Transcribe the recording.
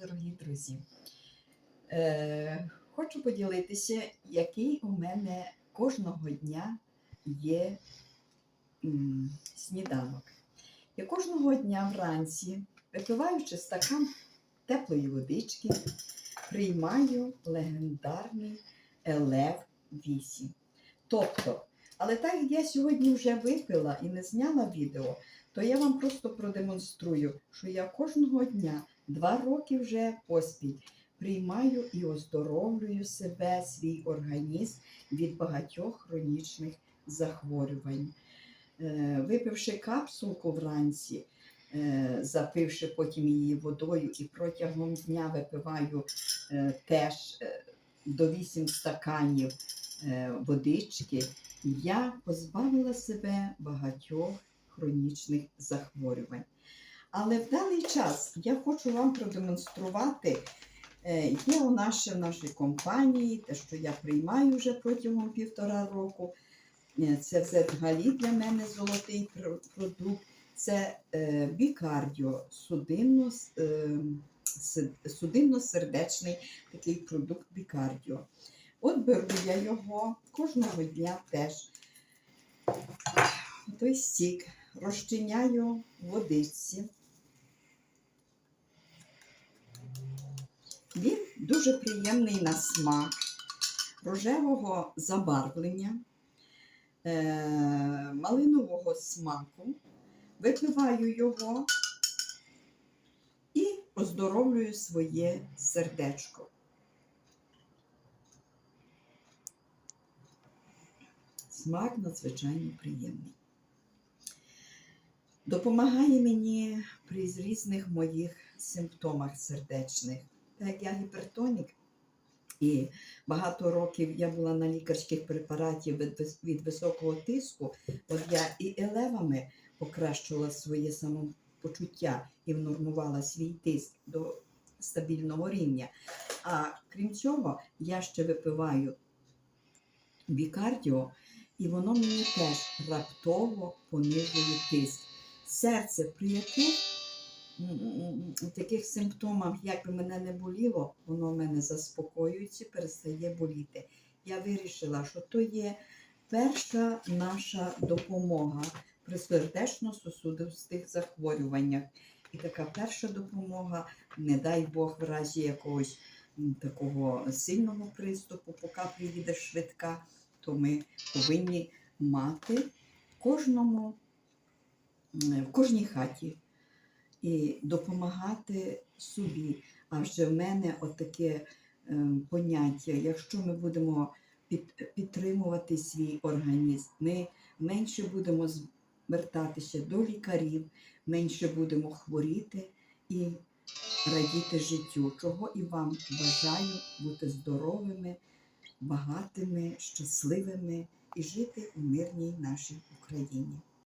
дорогі друзі. Е, хочу поділитися, який у мене кожного дня є м, сніданок. Я кожного дня вранці, випиваючи стакан теплої водички, приймаю легендарний Елев 8. Тобто, але так як я сьогодні вже випила і не зняла відео, то я вам просто продемонструю, що я кожного дня два роки вже поспіль приймаю і оздоровлюю себе, свій організм від багатьох хронічних захворювань. Е, Випивши капсулку вранці, е, запивши потім її водою і протягом дня випиваю е, теж до 8 стаканів водички, я позбавила себе багатьох хронічних захворювань. Але в даний час я хочу вам продемонструвати, е, є у нас ще в нашій компанії, те, що я приймаю вже протягом півтора року. Е, Це взагалі для мене золотий продукт. Це е, бікардіо, судинно-сердечний такий продукт бікардіо. От беру я його кожного дня теж. Той стік розчиняю в водичці. Він дуже приємний на смак, рожевого забарвлення, е- малинового смаку. Випиваю його і оздоровлюю своє сердечко. Смак надзвичайно приємний. Допомагає мені при різних моїх симптомах сердечних. Так як я гіпертонік, і багато років я була на лікарських препаратів від, від високого тиску, от я і елевами покращувала своє самопочуття і внормувала свій тиск до стабільного рівня. А крім цього, я ще випиваю бікардіо, і воно мені теж раптово понижує тиск. Серце при яких таких симптомах, як би мене не боліло, воно в мене заспокоюється, перестає боліти. Я вирішила, що то є перша наша допомога при сердечно-сосудистих захворюваннях. І така перша допомога, не дай Бог, в разі якогось такого сильного приступу, поки приїде швидка, то ми повинні мати кожному, в кожній хаті і допомагати собі. А вже в мене отаке ем, поняття, якщо ми будемо під, підтримувати свій організм, ми менше будемо звертатися до лікарів, менше будемо хворіти і радіти життю, чого і вам бажаю бути здоровими, багатими, щасливими і жити у мирній нашій Україні.